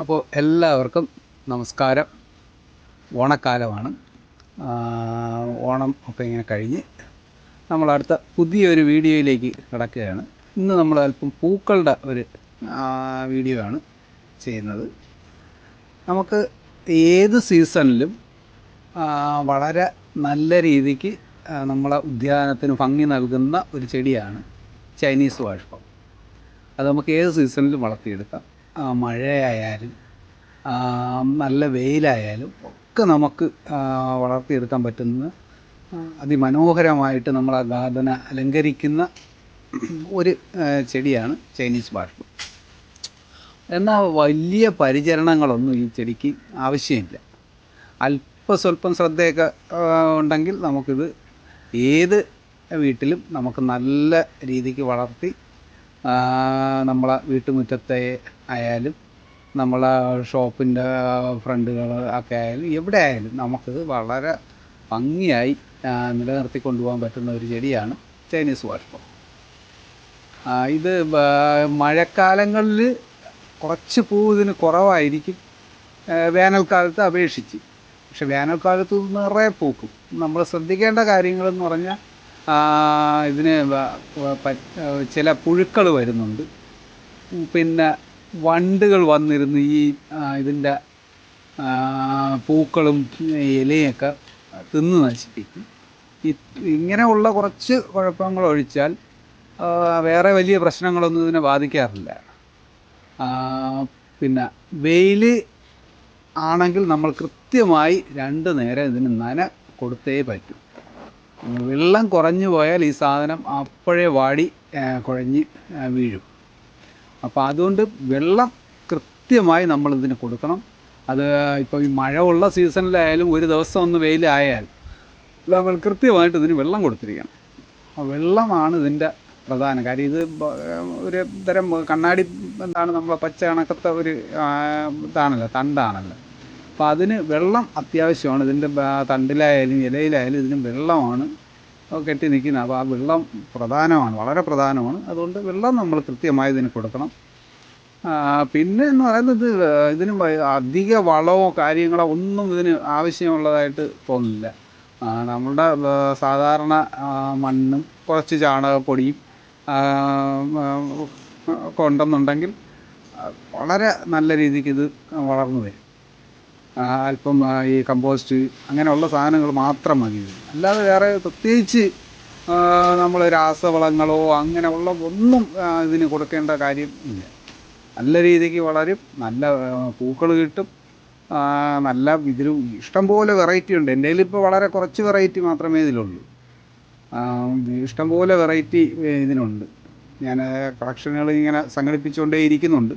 അപ്പോൾ എല്ലാവർക്കും നമസ്കാരം. ഓണക്കാലമാണ്. ഓണം ഒക്കെ ഇങ്ങനെ കഴിഞ്ഞ് നമ്മൾ അടുത്ത പുതിയൊരു വീഡിയോയിലേക്ക് കിടക്കുകയാണ്. ഇന്ന് നമ്മൾ അല്പം പൂക്കളുടെ ഒരു വീഡിയോ ആണ് ചെയ്യുന്നത്. നമുക്ക് ഏത് സീസണിലും വളരെ നല്ല രീതിക്ക് നമ്മളെ ഉദ്യാനത്തിന് ഭംഗി നൽകുന്ന ഒരു ചെടിയാണ് ചൈനീസ് വാഴപ്പം അത് നമുക്ക് ഏത് സീസണിലും വളർത്തിയെടുക്കാം? മഴയായാലും നല്ല വെയിലായാലും ഒക്കെ നമുക്ക് വളർത്തിയെടുക്കാൻ പറ്റുന്ന അതിമനോഹരമായിട്ട് നമ്മൾ ആ ഗാർഡന അലങ്കരിക്കുന്ന ഒരു ചെടിയാണ് ചൈനീസ് ബാഷ്പം. എന്നാൽ വലിയ പരിചരണങ്ങളൊന്നും ഈ ചെടിക്ക് ആവശ്യമില്ല. അല്പ സ്വല്പം ശ്രദ്ധയൊക്കെ ഉണ്ടെങ്കിൽ നമുക്കിത് ഏത് വീട്ടിലും നമുക്ക് നല്ല രീതിക്ക് വളർത്തി നമ്മളെ വീട്ടുമുറ്റത്തെ ആയാലും നമ്മളെ ഷോപ്പിന്റെ ഫ്രണ്ടുകൾ ഒക്കെ ആയാലും എവിടെ ആയാലും നമുക്ക് വളരെ ഭംഗിയായി നിലനിർത്തി കൊണ്ടുപോകാൻ പറ്റുന്ന ഒരു ചെടിയാണ് ചൈനീസ് വാഷ്പം ഇത് മഴക്കാലങ്ങളിൽ കുറച്ച് പൂ ഇതിന് കുറവായിരിക്കും വേനൽക്കാലത്ത് അപേക്ഷിച്ച്. പക്ഷെ വേനൽക്കാലത്ത് നിറയെ പൂക്കും. നമ്മൾ ശ്രദ്ധിക്കേണ്ട കാര്യങ്ങളെന്ന് പറഞ്ഞാൽ ഇതിന് ചില പുഴുക്കൾ വരുന്നുണ്ട്. പിന്നെ വണ്ടുകൾ വന്നിരുന്ന് ഈ ഇതിന്റെ പൂക്കളും ഇലയൊക്കെ തിന്ന് നശിപ്പിക്കും. ഇങ്ങനെയുള്ള കുറച്ച് കുഴപ്പങ്ങൾ ഒഴിച്ചാൽ വേറെ വലിയ പ്രശ്നങ്ങളൊന്നും ഇതിനെ ബാധിക്കാറില്ല. പിന്നെ വെയിൽ ആണെങ്കിൽ നമ്മൾ കൃത്യമായി രണ്ട് നേരം ഇതിന് നന കൊടുത്തേ പറ്റൂ. വെള്ളം കുറഞ്ഞു പോയാൽ ഈ സാധനം അപ്പോഴേ വാടി കുഴഞ്ഞ് വീഴും. അപ്പോൾ അതുകൊണ്ട് വെള്ളം കൃത്യമായി നമ്മൾ ഇതിന് കൊടുക്കണം. അത് ഇപ്പോൾ ഈ മഴ ഉള്ള സീസണിലായാലും ഒരു ദിവസം ഒന്ന് വെയിലായാൽ നമ്മൾ കൃത്യമായിട്ട് ഇതിന് വെള്ളം കൊടുത്തിരിക്കണം. വെള്ളമാണ് ഇതിന്റെ പ്രധാന. കാര്യം ഇത് ഒരു തരം കണ്ണാടി എന്താണ് നമ്മളെ പച്ച കണക്കത്തെ ഒരു ഇതാണല്ലോ തണ്ടാണല്ലോ. അപ്പോൾ അതിന് വെള്ളം അത്യാവശ്യമാണ്. ഇതിന്റെ തണ്ടിലായാലും ഇലയിലായാലും ഇതിന് വെള്ളമാണ് കെട്ടി നിൽക്കുന്നത് അപ്പോൾ ആ വെള്ളം പ്രധാനമാണ് വളരെ പ്രധാനമാണ്. അതുകൊണ്ട് വെള്ളം നമ്മൾ കൃത്യമായി ഇതിന് കൊടുക്കണം. പിന്നെ എന്ന് പറയുന്നത് ഇതിന് അധിക വളമോ കാര്യങ്ങളോ ഒന്നും ഇതിന് ആവശ്യമുള്ളതായിട്ട് തോന്നുന്നില്ല. നമ്മുടെ സാധാരണ മണ്ണും കുറച്ച് ചാണകപ്പൊടിയും ഉണ്ടെന്നുണ്ടെങ്കിൽ വളരെ നല്ല രീതിക്ക് ഇത് വളർന്നു വരും. അല്പം ഈ കമ്പോസ്റ്റ് അങ്ങനെയുള്ള സാധനങ്ങൾ മാത്രം മതി. അല്ലാതെ വേറെ പ്രത്യേകിച്ച് നമ്മൾ രാസവളങ്ങളോ അങ്ങനെയുള്ള ഒന്നും ഇതിന് കൊടുക്കേണ്ട കാര്യം ഇല്ല. നല്ല രീതിക്ക് വളരും നല്ല പൂക്കൾ കിട്ടും. നല്ല ഇതിൽ ഇഷ്ടംപോലെ വെറൈറ്റി ഉണ്ട്. എന്റെ ഇപ്പോൾ വളരെ കുറച്ച് വെറൈറ്റി മാത്രമേ ഇതിലുള്ളൂ. ഇഷ്ടംപോലെ വെറൈറ്റി ഇതിനുണ്ട്. ഞാൻ കളക്ഷനുകൾ ഇങ്ങനെ സംഘടിപ്പിച്ചുകൊണ്ടേ ഇരിക്കുന്നുണ്ട്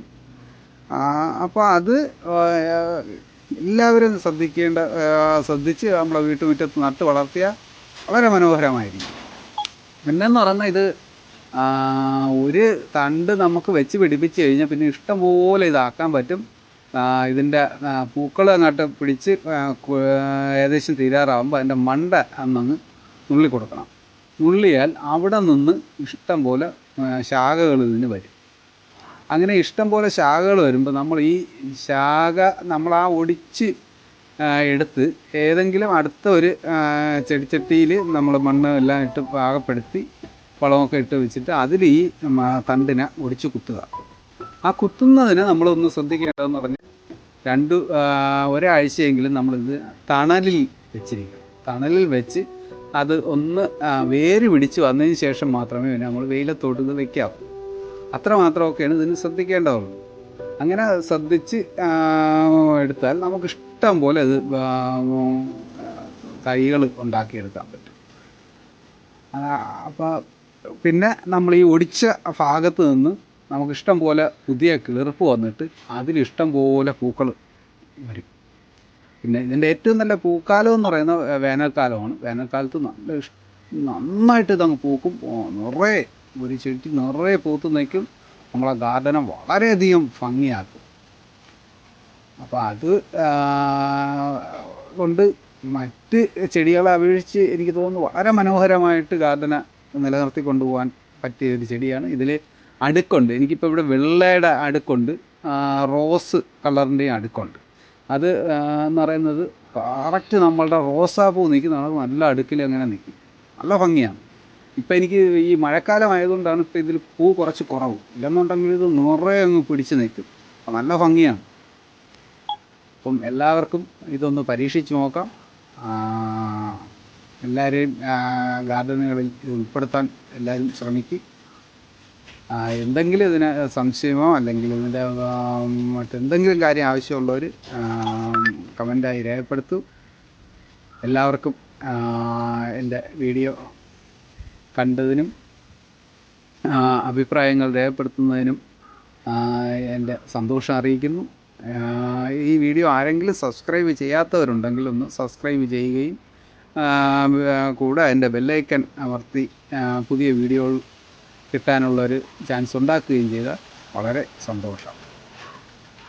അപ്പോൾ അത് എല്ലാവരും ശ്രദ്ധിക്കേണ്ട ശ്രദ്ധിച്ച് നമ്മളെ വീട്ടുമുറ്റത്ത് നട്ട് വളർത്തിയാൽ വളരെ മനോഹരമായിരിക്കും. പിന്നെന്ന് പറഞ്ഞാൽ ഇത് ഒരു തണ്ട് നമുക്ക് വെച്ച് പിടിപ്പിച്ച് കഴിഞ്ഞാൽ പിന്നെ ഇഷ്ടംപോലെ ഇതാക്കാൻ പറ്റും. ഇതിന്റെ പൂക്കൾ അങ്ങോട്ട് പിടിച്ച് ഏകദേശം തീരാറാകുമ്പോൾ അതിന്റെ മണ്ട അന്നങ്ങ് നുള്ളി കൊടുക്കണം. നുള്ളിയാൽ അവിടെ നിന്ന് ഇഷ്ടം പോലെ ശാഖകൾ ഇതിന് വരും. അങ്ങനെ ഇഷ്ടം പോലെ ശാഖകൾ വരുമ്പോൾ നമ്മൾ ഈ ശാഖ നമ്മൾ ആ ഒടിച്ച് എടുത്ത് ഏതെങ്കിലും അടുത്ത ഒരു ചെടിച്ചട്ടിയിൽ നമ്മൾ മണ്ണ് എല്ലാം ഇട്ട് പാകപ്പെടുത്തി വളമൊക്കെ ഇട്ട് വെച്ചിട്ട് അതിൽ ഈ തണ്ടിനെ ഒടിച്ച് കുത്തുക. ആ കുത്തുന്നതിന് നമ്മളൊന്ന് ശ്രദ്ധിക്കേണ്ടതെന്ന് പറഞ്ഞാൽ രണ്ട് ഒരാഴ്ചയെങ്കിലും നമ്മളിത് തണലിൽ വെച്ചിരിക്കണം. തണലിൽ വെച്ച് അത് ഒന്ന് വേര് പിടിച്ച് വന്നതിന് ശേഷം മാത്രമേ നമ്മൾ വെയിലത്തോട്ട് ഇത് വെക്കാവൂ. അത്ര മാത്രമൊക്കെയാണ് ഇതിന് ശ്രദ്ധിക്കേണ്ടതുള്ളൂ. അങ്ങനെ ശ്രദ്ധിച്ച് എടുത്താൽ നമുക്ക് ഇഷ്ടം പോലെ ഇത് തൈകൾ ഉണ്ടാക്കിയെടുക്കാൻ പറ്റും. അപ്പോൾ പിന്നെ നമ്മൾ ഈ ഒടിച്ച ഭാഗത്ത് നിന്ന് നമുക്ക് ഇഷ്ടം പോലെ പുതിയ കിളിർപ്പ് വന്നിട്ട് അതിലിഷ്ടം പോലെ പൂക്കൾ വരും. പിന്നെ ഇതിന്റെ ഏറ്റവും നല്ല പൂക്കാലം എന്ന് പറയുന്നത് വേനൽക്കാലമാണ്. വേനൽക്കാലത്ത് നല്ല നന്നായിട്ട് ഇതങ്ങ് പൂക്കും. നിറയെ ഒരു ചെടി നിറയെ പൂത്ത് നിൽക്കും നമ്മളെ ഗാർഡനെ വളരെയധികം ഭംഗിയാക്കും. അപ്പോൾ അത് കൊണ്ട് മറ്റ് ചെടികളെ അപേക്ഷിച്ച് എനിക്ക് തോന്നുന്നു വളരെ മനോഹരമായിട്ട് ഗാർഡനെ നിലനിർത്തി കൊണ്ടുപോകാൻ പറ്റിയ ഒരു ചെടിയാണ്. ഇതിൽ അടുക്കുണ്ട്. എനിക്കിപ്പോൾ ഇവിടെ വെള്ളയുടെ അടുക്കുണ്ട്. റോസ് കളറിന്റെയും അടുക്കുണ്ട്. അത് എന്ന് പറയുന്നത് കറക്റ്റ് നമ്മളുടെ റോസാപ്പൂ നിൽക്കുന്ന കണക്ക് നല്ല അടുക്കിൽ അങ്ങനെ നിൽക്കും. നല്ല ഭംഗിയാണ്. ഇപ്പം എനിക്ക് ഈ മഴക്കാലം ആയതുകൊണ്ടാണ് ഇപ്പം ഇതിൽ പൂ കുറച്ച് കുറവ്. ഇല്ലെന്നുണ്ടെങ്കിൽ ഇത് നിറയെ അങ്ങ് പിടിച്ച് നിൽക്കും. നല്ല ഭംഗിയാണ്. അപ്പം എല്ലാവർക്കും ഇതൊന്ന് പരീക്ഷിച്ച് നോക്കാം. എല്ലാവരെയും ഗാർഡനുകളിൽ ഉൾപ്പെടുത്താൻ എല്ലാവരും ശ്രമിക്കും. എന്തെങ്കിലും ഇതിന് സംശയമോ അല്ലെങ്കിൽ ഇതിന്റെ മറ്റെന്തെങ്കിലും കാര്യം ആവശ്യമുള്ളവർ കമന്റായി രേഖപ്പെടുത്തും. എല്ലാവർക്കും എന്റെ വീഡിയോ കണ്ടതിനും അഭിപ്രായങ്ങൾ രേഖപ്പെടുത്തുന്നതിനും എന്റെ സന്തോഷം അറിയിക്കുന്നു. ഈ വീഡിയോ ആരെങ്കിലും സബ്സ്ക്രൈബ് ചെയ്യാത്തവരുണ്ടെങ്കിൽ ഒന്ന് സബ്സ്ക്രൈബ് ചെയ്യുകയും കൂടെ എന്റെ ബെല്ലൈക്കൺ അമർത്തി പുതിയ വീഡിയോകൾ കിട്ടാനുള്ളൊരു ചാൻസ് ഉണ്ടാക്കുകയും ചെയ്താൽ വളരെ സന്തോഷം.